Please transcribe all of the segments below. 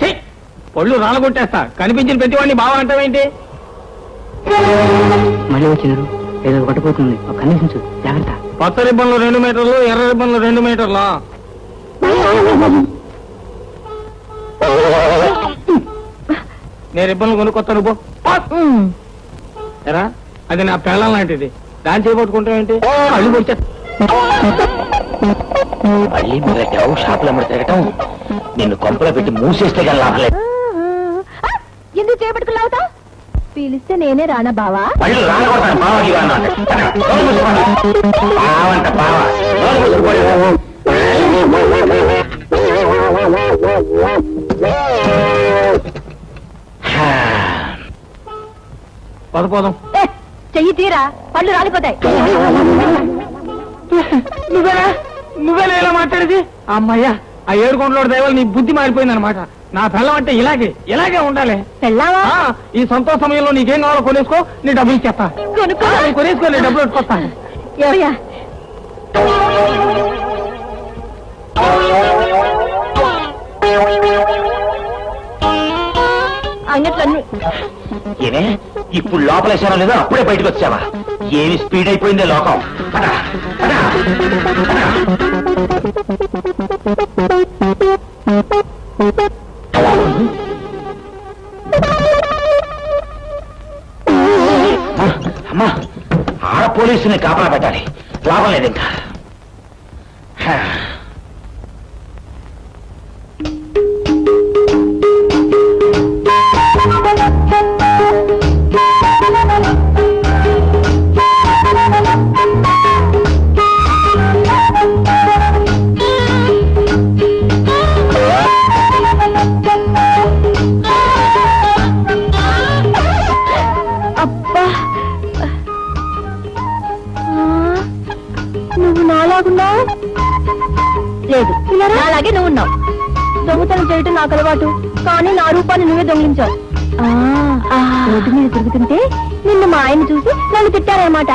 ఛీ! పళ్ళు రాలగొట్టేస్తా. కనిపించిన ప్రతి వాడిని బావ అంటావేంటి? మళ్ళీ వచ్చినారు ఏదో పట్టుపోతుంది ఒక కనీసించు జాగ్రత్త. పచ్చ రిబ్బన్లు రెండు మీటర్లు ఎర్ర రిబ్బన్లు రెండు మీటర్లా? నేను రిబ్బన్లు కొనుక్కొస్తాను పో. ఎరా అది నా పెళ్ళం లాంటిది. దాన్ని చేపట్టుకుంటావేంటి కళ్ళు పొడిచే మళ్ళీ మొదలెట్టావు? షాపులో అమ్మడి తిరగటం? నిన్ను కొంపలో పెట్టి మూసేస్తే కానీ లాభం లేదు. ఎందుకు చేపట్టుకు లాగుతావు? పీలిస్తే నేనే రానా బావా? పళ్ళు రాలకూడతాను బావ ఇవా అన్నాడు. నోరు మూసుకోండి. బావంట బావ. నోరు మూసుకుపోయావు. హా. పద పోదాం. ఏ, చెయ్యి తీరా. పళ్ళు రాలిపోతాయి. నువ్వేనా? నువ్వేనా ఇలా మాట్లాడేది? అమ్మయ్యా ఆ ఏడుకొండలో దయవల్ల నీ బుద్ధి మారిపోయింది అనమాట నా పిల్లం అంటే ఇలాగే ఇలాగే ఉండాలి. పెళ్ళావా? ఆ, ఈ సంతోష సమయంలో నీకేం కావాలో కొనేసుకో నీ డబ్బులు ఇచ్చేస్తా. కొనుక్కో. ఆ, నీ కొనేసుకో నీ డబ్బులు పెట్టుకొస్తా ఏవయ్యా అంగట్లో అన్ని- ఏమే? ఇప్పుడు లోపల వేసానో లేదో అప్పుడే బయటకు వచ్చావా? ఏమి స్పీడ్ అయిపోయిందే లోకం. అమ్మా, అమ్మా ఆడ పోలీసుని కాపలా పెట్టాలి. లాభం లేదు ఇంకా. నువ్వే దొంగిలించావు. ఆ, రోడ్డు మీద తిరుగుతుంటే నిన్ను మా ఆయన చూసి నన్ను తిట్టారన్నమాట.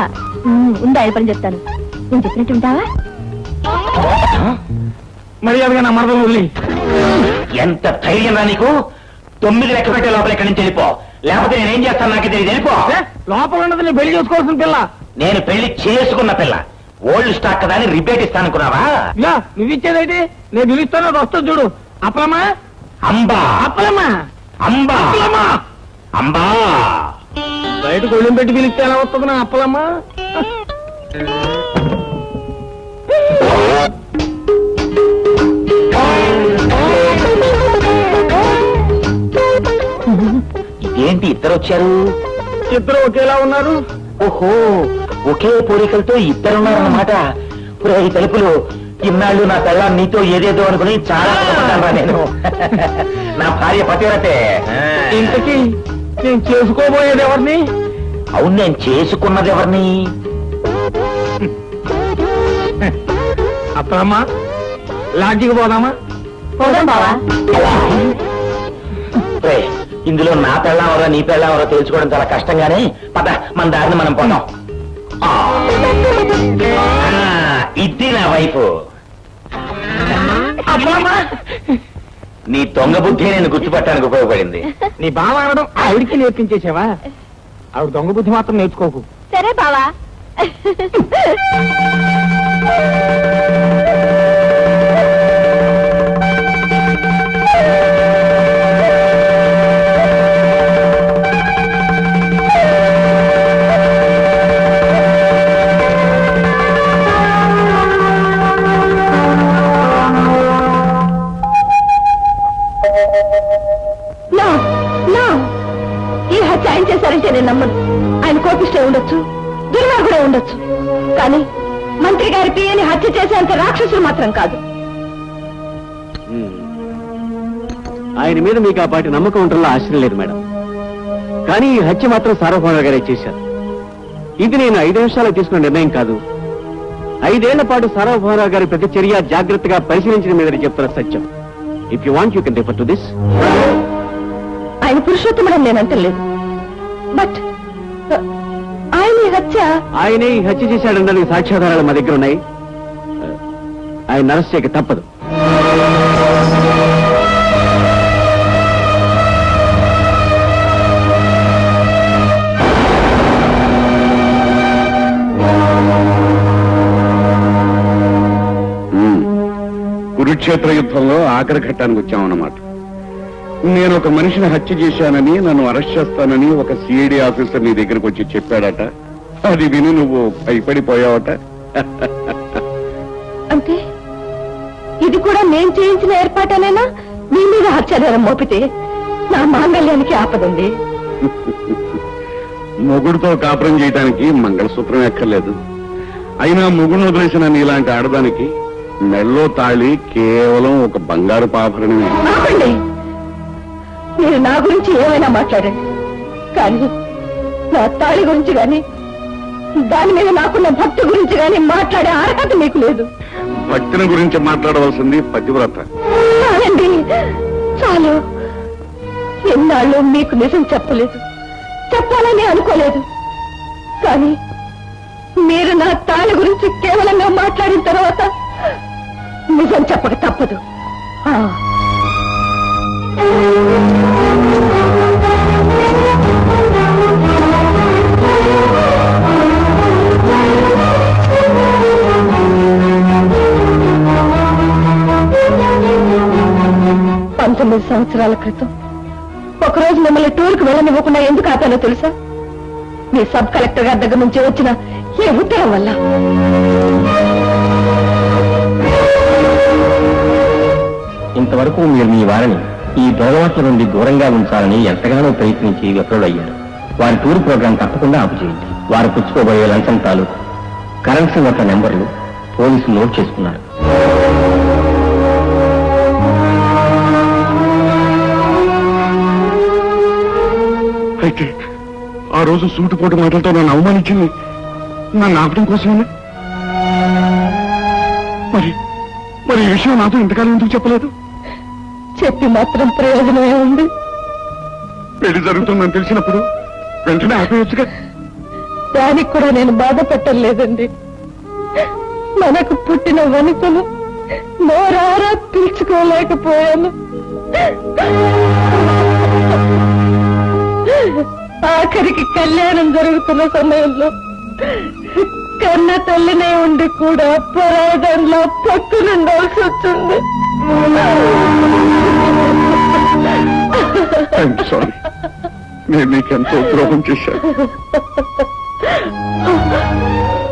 ఉందా ఆయన పని చెప్తాను. నేను చెప్పినట్టు ఉంటావా? మర్యాదగా నా మరదలు వదిలి. ఎంత ధైర్యం రా నీకు? తొమ్మిది లెక్క పెట్టే లోపల ఇక్కడి నుంచి వెళ్ళిపో. లేకపోతే నేనేం చేస్తాను నాకు తెలియదు. వెళ్ళిపో. ఏ, లోపల ఉన్నది నీ పెళ్ళి చేసుకోవాల్సిన పిల్ల. నేను పెళ్ళి చేసుకున్న పిల్ల. ఓల్డ్ స్టాక్ కదా అని రిబేట్ ఇస్తానుకున్నావా ఇలా నువ్వు ఇచ్చేదైతే నేను పిలుస్తాను వస్తుంది చూడు. అప్పలమ్మా? అంబా. అప్పలమ్మా? అంబా. అంబా. బయటకు ఒళ్ళం పెట్టి పిలిస్తే ఎలా వస్తుంది నా అప్పలమ్మా? ఇదేంటి ఇద్దరు వచ్చారు? ఇద్దరు ఒకేలా ఉన్నారు. ఓహో ఒకే పోలికలతో ఇద్దరున్నారన్నమాట. తలుపులు ఇన్నాళ్ళు నా పిల్ల నీతో ఏదేదో అనుకుని చాలా బాధపడ్డానురా నేను. నా భార్య పతివ్రతే. ఇంతకీ నేను చేసుకోబోయేది ఎవరిని? అవును నేను చేసుకున్నది ఎవరిని? అప్పలమ్మా లాడ్జికి పోదామా? పోదాం బావా. రే, ఇందులో నా పెళ్ళావరో నీ పెళ్ళావరో తెలుసుకోవడం చాలా కష్టంగానే. పద మన దారిని మనం పోదాం. ఇది నా వైపు. నీ దొంగ బుద్ధి నేను గుర్తుపట్టడానికి ఉపయోగపడింది. నీ బావ అనడం ఆవిడికి నేర్పించేసావా ఆవిడ దొంగ బుద్ధి మాత్రం నేర్చుకోకు. సరే బావా. ఆయన మీద మీకు ఆ పాటి నమ్మకం ఉండడంలో ఆశ్చర్యం లేదు మేడం. కానీ ఈ హత్య మాత్రం సార్వభౌమ గారే చేశారు. ఇది నేను ఐదు నిమిషాలు తీసుకున్న నిర్ణయం కాదు. ఐదేళ్ళ పాటు సార్వభౌమరావు గారి ప్రతి చర్య జాగ్రత్తగా పరిశీలించిన మీద చెప్తున్న సత్యం. If you want you can refer to this ఆయన పురుషోత్తముడని నేను అంటలేదు. బట్ ఆయన ఈ హత్య ఆయనే ఈ హత్య చేశాడనడానికి సాక్ష్యాధారాలు మా దగ్గర ఉన్నాయి. ఆయన అరెస్ట్ చేయక తప్పదు. కురుక్షేత్ర యుద్ధంలో ఆఖరి ఘట్టానికి వచ్చామన్నమాట. నేను ఒక మనిషిని హత్య చేశానని నన్ను అరెస్ట్ చేస్తానని ఒక సిఐడి ఆఫీసర్ నీ దగ్గరకు వచ్చి చెప్పాడట. అది విని నువ్వు భయపడిపోయావట. అంటే ఇది కూడా నేను చేయించిన ఏర్పాటనేనా? మీ మీద హత్యాధారం మోపితే నా మాంగళ్యానికి ఆపదండి. మొగుడుతో కాపురం చేయడానికి మంగళసూత్రం ఎక్కర్లేదు. అయినా మొగుడు వదిలేసిన నీలాంటి ఆడదానికి మెళ్ళో తాళి కేవలం ఒక బంగారు పాభరణమే ఆపండి. మీరు నా గురించి ఏమైనా మాట్లాడండి. కానీ నా తాళి గురించి గాని దాని మీద నాకున్న భక్తి గురించి గాని మాట్లాడే అర్హత మీకు లేదు. భక్తిని గురించి మాట్లాడవలసింది పతివ్రత. చాలండి చాలు. ఎన్నాళ్ళు మీకు నిజం చెప్పలేదు. చెప్పాలని అనుకోలేదు. కానీ మీరు నా తాళి గురించి కేవలంగా మాట్లాడిన తర్వాత నిజం చెప్పక తప్పదు. పంతొమ్మిది సంవత్సరాల క్రితం ఒకరోజు మిమ్మల్ని టూర్కి వెళ్ళనివ్వకుండా ఎందుకు ఆపానో తెలుసా? మీ సబ్ కలెక్టర్ గారి దగ్గర నుంచి వచ్చిన ఏ ఉత్తరం వల్ల. ఇంతవరకు మీరు మీ వారిని ఈ దొరవట్ల నుండి దూరంగా ఉంచాలని ఎంతగానో ప్రయత్నించి విఫలుడయ్యారు వారి టూర్ ప్రోగ్రాం తప్పకుండా ఆపుచేయండి వారు పుచ్చుకోబోయే లంచం తాలూకు కరెన్సీ నోట్ల నెంబర్లు పోలీసులు నోట్ చేసుకున్నారు. అయితే ఆ రోజు సూటుపోటు మాటలతో నన్ను అవమానించింది నన్ను ఆపడం కోసమే మరి మరి ఈ విషయం నాతో ఇంతకాలం ఎందుకు చెప్పలేదు? చెప్పి మాత్రం ప్రయోజనమే ఉంది. పెళ్ళి జరుగుతుందని తెలిసినప్పుడు వెంటనే ఆపేయచ్చుగా. దానికి కూడా నేను బాధ పెట్టలేదండి మనకు పుట్టిన వనితను నోరారా పిలుచుకోలేకపోయాను. ఆఖరికి కళ్యాణం జరుగుతున్న సమయంలో కన్న తల్లినే ఉండి కూడా పరాదంలో పక్కనుండాల్సి వచ్చింది. ఐఎమ్ సారీ నేను నీకెంతో ద్రోహం చేశాను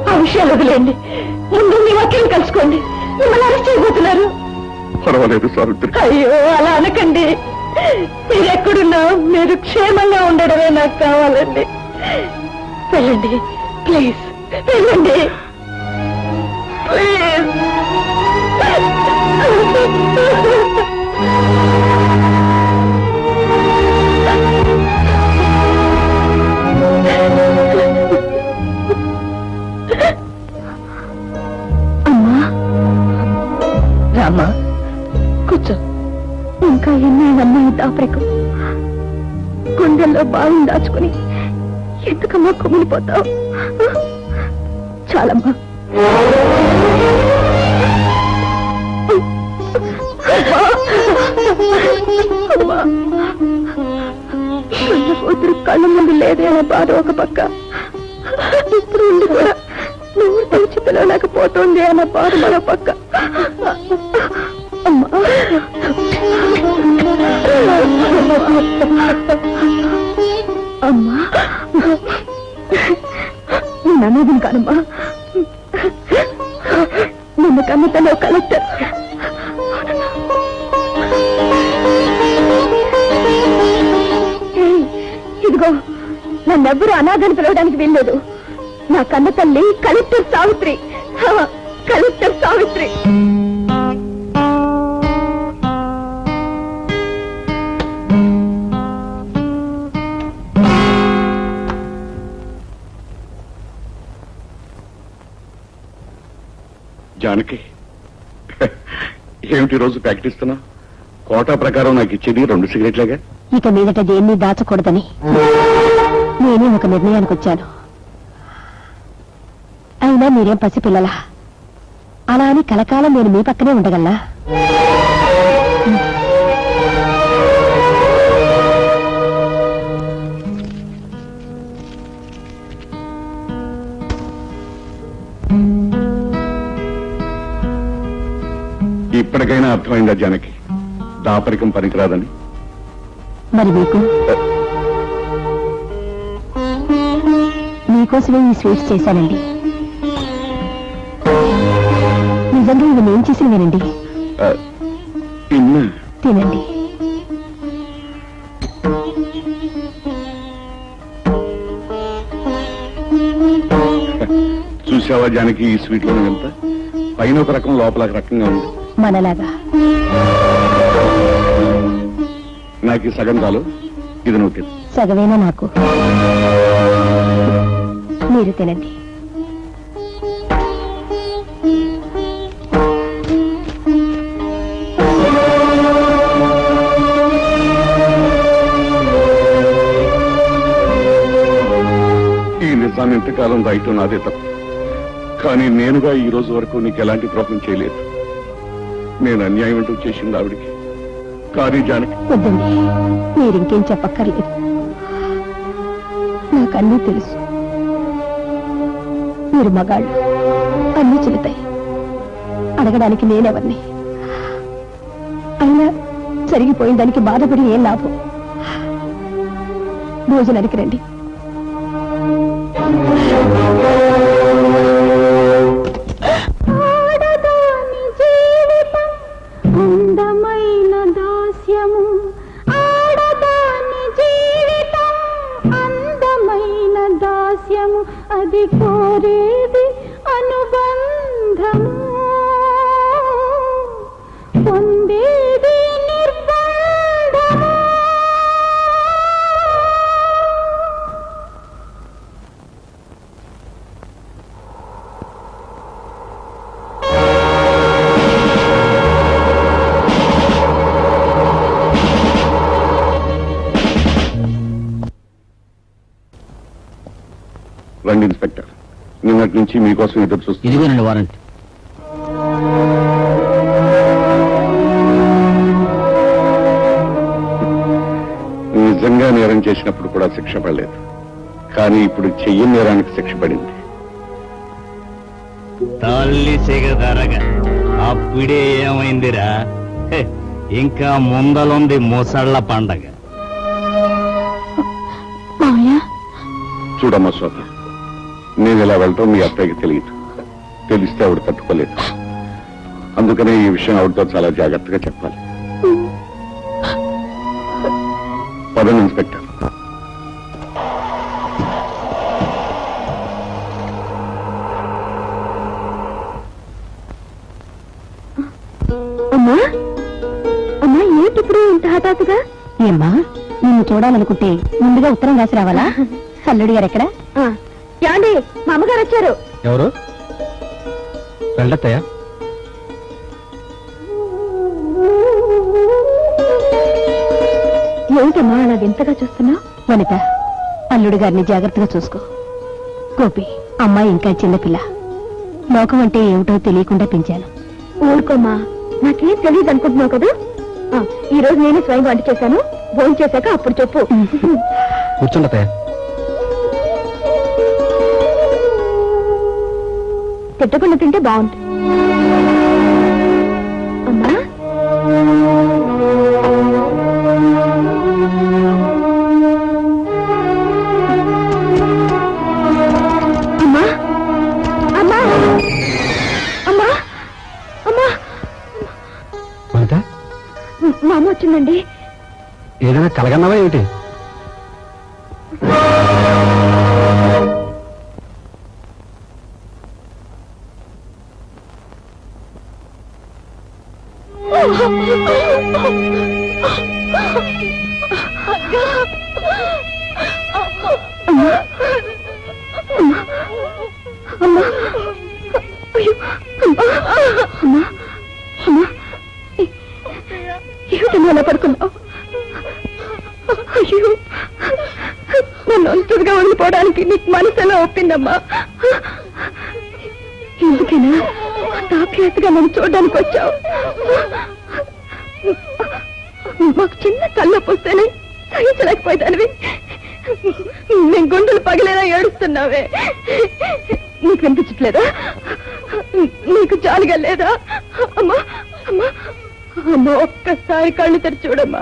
ఆ విషయాలు వదిలేండి ముందు మీ వకీలు కలుసుకోండి. మిమ్మల్ని అరెస్ట్ చేయబోతున్నారు. పర్వాలేదు సావిత్రి అయ్యో అలా అనకండి. మీరెక్కడున్నా మీరు క్షేమంగా ఉండడమే నాకు కావాలండి. వెళ్ళండి ప్లీజ్ వెళ్ళండి. ప్లీజ్. అమ్మా. కూర్చో. ఇంకా ఎన్నైనమ్మా ఈ దాపరికం. గుండెల్లో బాగా దాచుకుని ఎందుకమ్మా కుమిలిపోతావు? చాలమ్మా. కూతురు కళ్ళ ముందు లేదే అనే బాధ ఒక పక్క. ఇప్పుడు ఉండి కూడా నువ్వు పిలవలేకపోతుంది అన్న బాధ మన పక్క. అమ్మా. నేను అనేది కానమ్మా నిన్న కమితలో కలెక్టర్. ఇదిగో నన్నెవ్వరూ అనాథని పిలవడానికి వీల్లేదు. నా కన్న తల్లి కలెక్టర్ సావిత్రి. కలెక్టర్ సావిత్రి. జానకి ఏమిటి రోజు ప్రకటిస్తున్నా కోటా ప్రకారం నాకు ఇచ్చేది రెండు సిగరెట్లేగా? ఇక మీదట దేన్ని దాచకూడదని. నేనే ఒక నిర్ణయానికి వచ్చాను. మీరేం పసిపిల్లలా? అలా అని కలకాలం నేను మీ పక్కనే ఉండగలనా? ఇప్పటికైనా అర్థమైందా జానకి? దాపరికం పనికిరాదని. మరి మీకు? మీకోసమే ఈ స్వీట్స్ చేశానండి. నిజంగా ఇవి నేను చేసినవేనండి ఆ, ఇన్నా తినండి. చూసావా జానకి ఈ స్వీట్లో ఎంత? పైన ఒక రకం లోపల ఒక రకంగా ఉంది. మనలాగా. నాకు సగం చాలు. ఇది నువ్వు తిను. సగవేనా నాకు? మీరు తినండి. కాలం రాయటం నాదే తప్పు. కానీ నేనుగా ఈ రోజు వరకు నీకు ఎలాంటి ద్రోహం చేయలేదు. నేను అన్యాయం అంటూ చేసింది ఆవిడికి. కానీ జానకి వద్దండి. మీరింకేం చెప్పక్కర్లేదు. నాకన్నీ తెలుసు. మీరు మగాళ్ళు అన్నీ చెల్లుతాయి అడగడానికి నేనెవరిని? అయినా జరిగిపోయిన దానికి బాధపడి ఏం లాభం? భోజనానికి రండి. నుంచి మీకోసం ఎదురు చూస్తుంది ఇదిగోనండి వారంట్ నిజంగా నేరం చేసినప్పుడు కూడా శిక్ష పడలేదు. కానీ ఇప్పుడు చెయ్యని నేరానికి శిక్ష పడింది. తల్లి సిగదరగ అప్పుడే ఏమైందిరా? ఇంకా ముందలుంది ముసళ్ళ పండగ. చూడమ్మా శోభ నేను ఇలా వెళ్ళటం మీ అత్తయ్యకి తెలియదు. తెలిస్తే ఆవిడ తట్టుకోలేదు. అందుకనే ఈ విషయం ఆవిడతో చాలా జాగ్రత్తగా చెప్పాలి. పదండి ఇన్స్పెక్టర్. అమ్మా అమ్మా ఏంటి ఇప్పుడు ఇంత హఠాత్తుగా? ఏమ్మా నిన్ను చూడాలనుకుంటే ముందుగా ఉత్తరం రాసి రావాలా? అల్లుడి గారు ఎక్కడ? అమ్మగారు వచ్చారు. ఎవరు? వెళ్ళత్తయ్యా ఏమిటమ్మా అలా వింతగా చూస్తున్నావు వనిత అల్లుడి గారిని జాగ్రత్తగా చూసుకో. గోపి అమ్మాయి ఇంకా చిన్నపిల్ల లోకం అంటే ఏమిటో తెలియకుండా పెంచాను. ఊరుకోమ్మా నాకేం తెలియదు అనుకుంటున్నావు కదా? ఆ, ఈ రోజు నేనే స్వయం వంట చేశాను. భోజనం చేశాక అప్పుడు చెప్పు. కూర్చుండతయ్యా తిట్టకుండా తింటే బాగుంటుంది. అమ్మా? అమ్మా? అమ్మా? అమ్మా? అమ్మా? వనిత? మా అమ్మ వచ్చిందండి. ఏదైనా కలగన్నావా ఏమిటి? అమ్మా అయ్యో అమ్మా అమ్మా అమ్మా ఏమిటమ్మా అలా పడుకున్నావు అయ్యో నన్ను ఒంటరిగా వదిలిపోవడానికి నీకు మనసు ఎలా ఒప్పిందమ్మా ఎందుకైనా తాపియతగా నన్ను చూడడానికి వచ్చావు. మాకు చిన్న తలనొప్పి వస్తేనే సహించలేకపోయేదానివి నేను గుండెలు పగిలేలా ఏడుస్తున్నావే. నీకు వినిపించట్లేదా? నీకు జాలిగా లేదా? అమ్మా అమ్మా అమ్మ ఒక్కసారి కళ్ళు తెరిచి చూడమ్మా.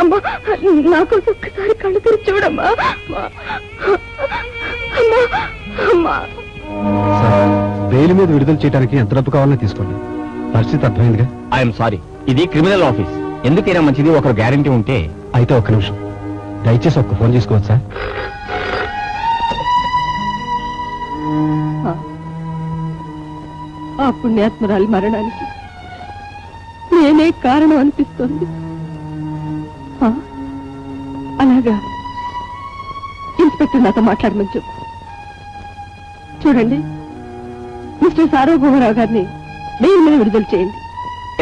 అమ్మ నాకోసం ఒక్కసారి కళ్ళు తెరి చూడమ్మా. అమ్మా అమ్మా అమ్మా. బెయిల్ మీద విడుదల చేయడానికి ఎంత డబ్బు కావాలని తీసుకోండి. పరిస్థితి అర్థమైందిగా? I'm sorry. ఇది క్రిమినల్ ఆఫీస్. ఎందుకైనా మంచిది ఒకరు గ్యారంటీ ఉంటే. అయితే ఒక్క నిమిషం. దయచేసి ఒక్క ఫోన్ చేసుకోవచ్చా? ఆ. పుణ్యాత్మరాలి మరణానికి నేనే కారణం అనిపిస్తుంది. ఆ? అలాగా. ఇన్స్పెక్టర్ నాతో మాట్లాడమని చెప్పు. చూడండి. మిస్టర్ సార్వభౌమరావు గారిని బెయిల్ మీద విడుదల చేయండి.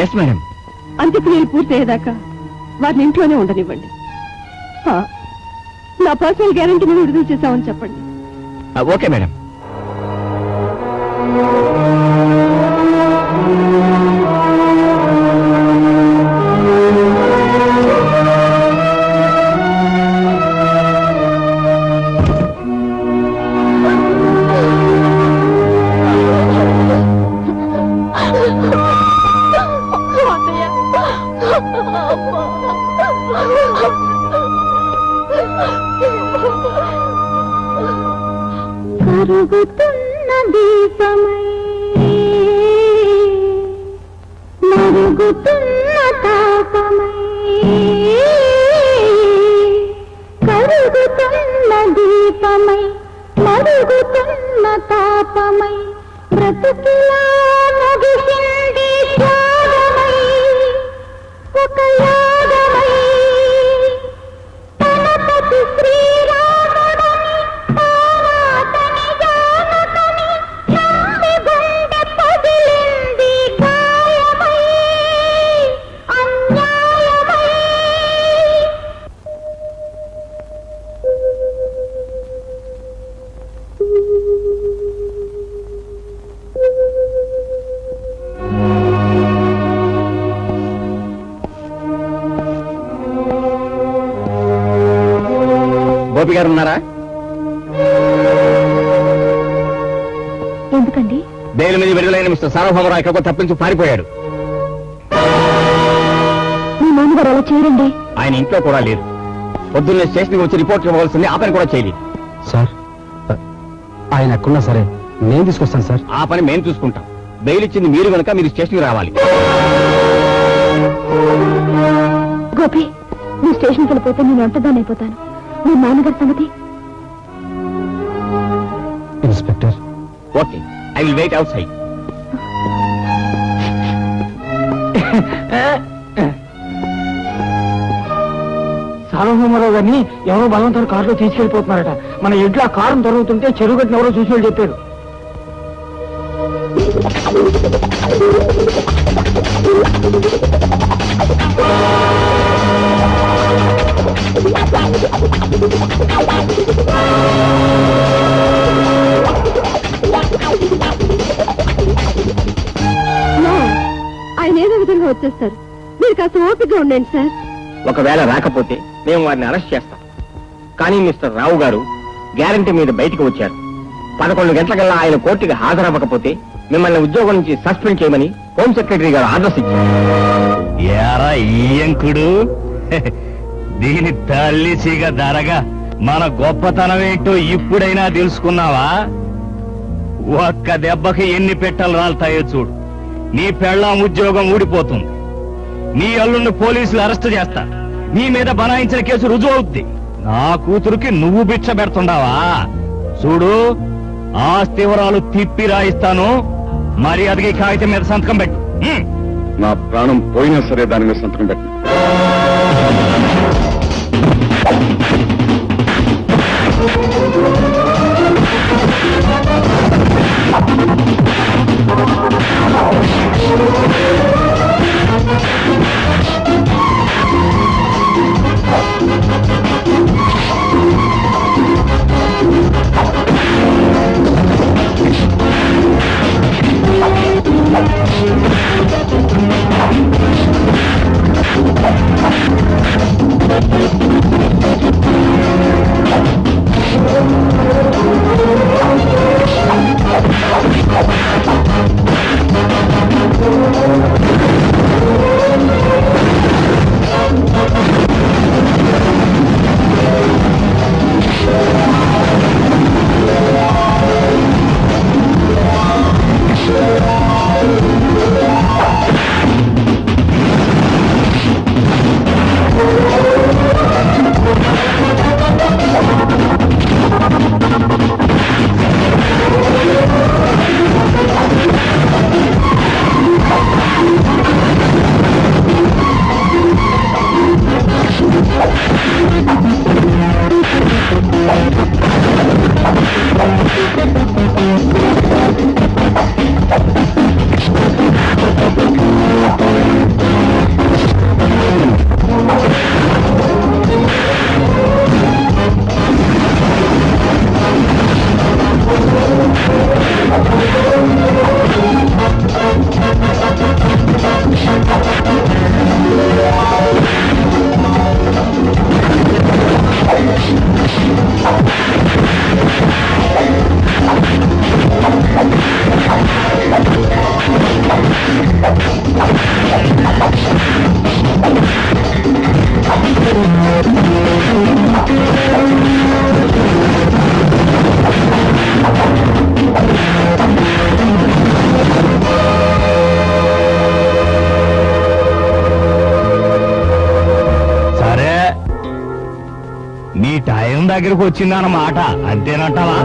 ఎస్ మేడం అంత్యక్రియలు పూర్తయ్యేదాకా వారిని ఇంట్లోనే ఉండనివ్వండి. ఆ, నా పర్సనల్ గ్యారంటీ మీద విడుదల చేశామని చెప్పండి. ఓకే మేడం తాపమై బ్రతుకిలా ముగిసింది త్యాగమై ఒక గోపి గారు ఉన్నారా? ఎందుకండి? బెయిల్ మీద విడుదలైన మిస్టర్ సార్వభౌమరావు ఎక్కడికో తప్పించి పారిపోయాడు. మీ మామగారు అలా చేయరండి. ఆయన ఇంట్లో కూడా లేరు. పొద్దున్నే స్టేషన్కి వచ్చి రిపోర్ట్ ఇవ్వాల్సింది ఆ పని కూడా చేయలేదు. సార్ ఆయన ఎక్కడున్నా సరే నేను తీసుకొస్తాను సార్. ఆ పని మేము చూసుకుంటాం. బెయిల్ ఇచ్చింది మీరు కనుక మీరు స్టేషన్కి రావాలి. గోపి నువ్వు స్టేషన్కి వెళ్ళిపోతే నేను ఒంటదాన్ని అయిపోతాను మీ నాన్నగారి సంగతి? Inspector. Okay I will wait outside Sarvabhauma Rao గారిని ఎవరో బలవంతం కారులో తీసుకెళ్ళిపోతున్నారట మన ఇంట్లో ఆ కారు దొరుకుతుంటే చెరువు గట్టిన ఎవరో చూసి వాళ్ళు చెప్పారు. వచ్చేస్తారు మీరు కాస్త ఓపికగా ఉండండి సార్. ఒకవేళ రాకపోతే మేము వారిని అరెస్ట్ చేస్తాం. కానీ మిస్టర్ రావు గారు గ్యారంటీ మీద బయటికి వచ్చారు. పదకొండు గంటలకల్లా ఆయన కోర్టుకి హాజరవ్వకపోతే మిమ్మల్ని ఉద్యోగం నుంచి సస్పెండ్ చేయమని హోమ్ సెక్రటరీ గారు ఆర్డర్స్ ఇచ్చారు. దీని తల్లి సిగ ధరగా మన గొప్పతనం ఏంటో ఇప్పుడైనా తెలుసుకున్నావా? ఒక్క దెబ్బకి ఎన్ని పెట్టలు రాలుతాయో చూడు. నీ పెళ్ళాం ఉద్యోగం ఊడిపోతుంది. నీ అల్లుడిని పోలీసులు అరెస్ట్ చేస్తా. నీ మీద బనాయించిన కేసు రుజువు అవుద్ది నా కూతురుకి నువ్వు భిక్ష పెడుతుండావా? చూడు ఆస్తి వివరాలు తిప్పి రాయిస్తాను. మరి అదిగి కాగితం మీద సంతకం పెట్టు. నా ప్రాణం పోయినా సరే దాని మీద సంతకం పెట్టను Thank దగ్గరకు వచ్చిందన్నమాట. అంతేనంటావా?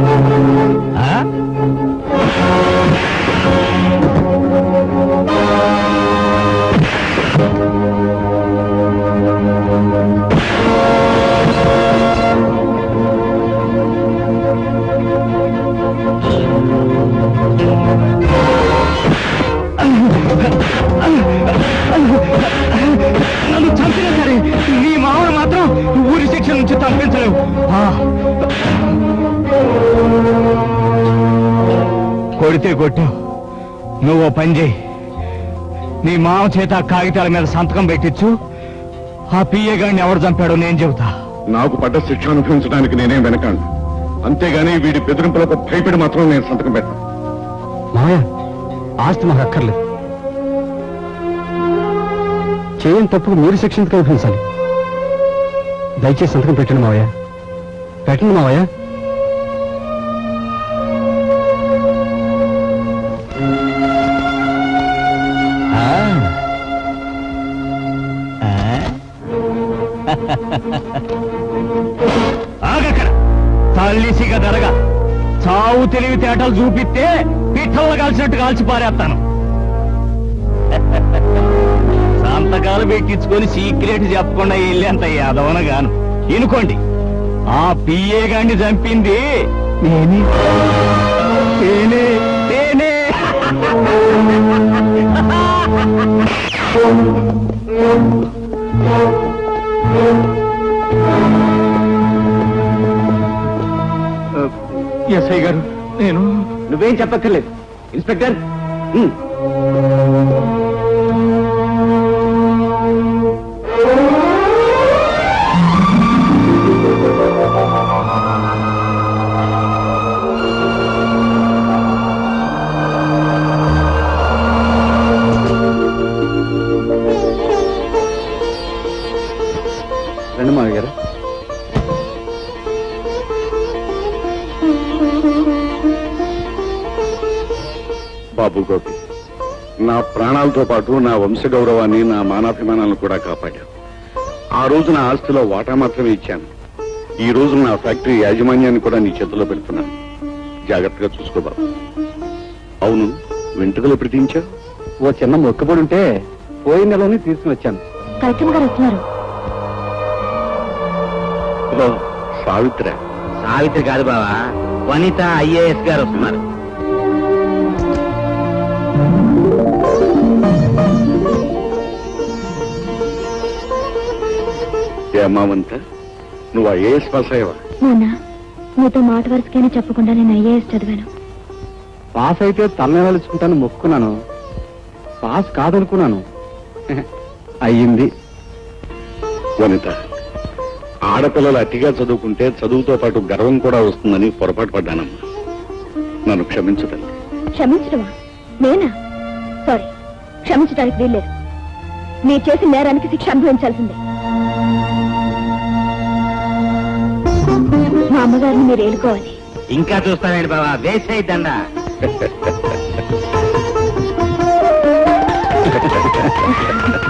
కొడితే కొట్టు. నువ్వు పని చేయి. నీ మామ చేత కాగితాల మీద సంతకం పెట్టించు ఆ పిఏ గారిని ఎవరు చంపాడో నేను చెబుతా. నాకు పడ్డ శిక్ష అనుభవించడానికి నేనేం వెనకాను అంతేగాని వీడి బెదిరింపులకు భయపడి మాత్రం నేను సంతకం పెట్టను. మావయ్య ఆస్తి మాకు అక్కర్లేదు. చేయని తప్పుకు మీరు శిక్ష ఎందుకు అనుభవించాలి? దయచేసి సంతకం పెట్టండి మావయ్య పెట్టండి మావయ్య తెలివితేటలు చూపిస్తే పిట్టలు కాల్చినట్టు కాల్చి పారేస్తాను. సంతకాలు పెట్టించుకొని సీక్రెట్ చెప్పకుండా వెళ్ళేంత యాదవన గాను ఇనుకోండి ఆ పిఏ గాండి చంపింది నేనే. నేనే నేనే. ఎస్ఐ గారు నేను? నువ్వేం చెప్పక్కర్లేదు. ఇన్స్పెక్టర్? బాబు గోపి. నా ప్రాణాలతో పాటు నా వంశ గౌరవాన్ని నా మానాభిమానాలను కూడా కాపాడాను ఆ రోజు నా ఆస్తిలో వాటా మాత్రమే ఇచ్చాను. ఈ రోజు నా ఫ్యాక్టరీ యాజమాన్యాన్ని కూడా నీ చేతిలో పెడుతున్నాను. జాగ్రత్తగా చూసుకో బాబు. అవును వెంట్రుకలు ఎప్పుడు తీయించావు? ఓ చిన్న మొక్కబడి ఉంటే పోయిన నెలలోనే తీసుకుని వచ్చాను. కలెక్టర్ గారు వస్తున్నారు. ఓ, సావిత్ర. సావిత్రి కాదు బావా వనిత ఐఏఎస్ గారు వస్తున్నారు. ఏ అమ్మావంత? నువ్వు ఐఏఎస్ పాస్ అయ్యావా? నాన్న మీతో మాట వరుసకైనా చెప్పకుండా నేను ఐఏఎస్ చదివాను. పాస్ అయితే తలనెలాలుచుకుంటాను మొక్కున్నాను. పాస్ కాదనుకున్నాను. అయ్యింది. వనిత ఆడపిల్లలు అతిగా చదువుకుంటే చదువుతో పాటు గర్వం కూడా వస్తుందని పొరపాటు పడ్డానమ్మా. నన్ను క్షమించదండి క్షమించడమా? నేనా? సారీ క్షమించడానికి వీల్లేదు. మీరు చేసిన నేరానికి శిక్ష అనుభవించాల్సిందే. మా అమ్మగారిని మీరు ఏలుకోవాలి. ఇంకా చూస్తానండి బావా వేసే దండ.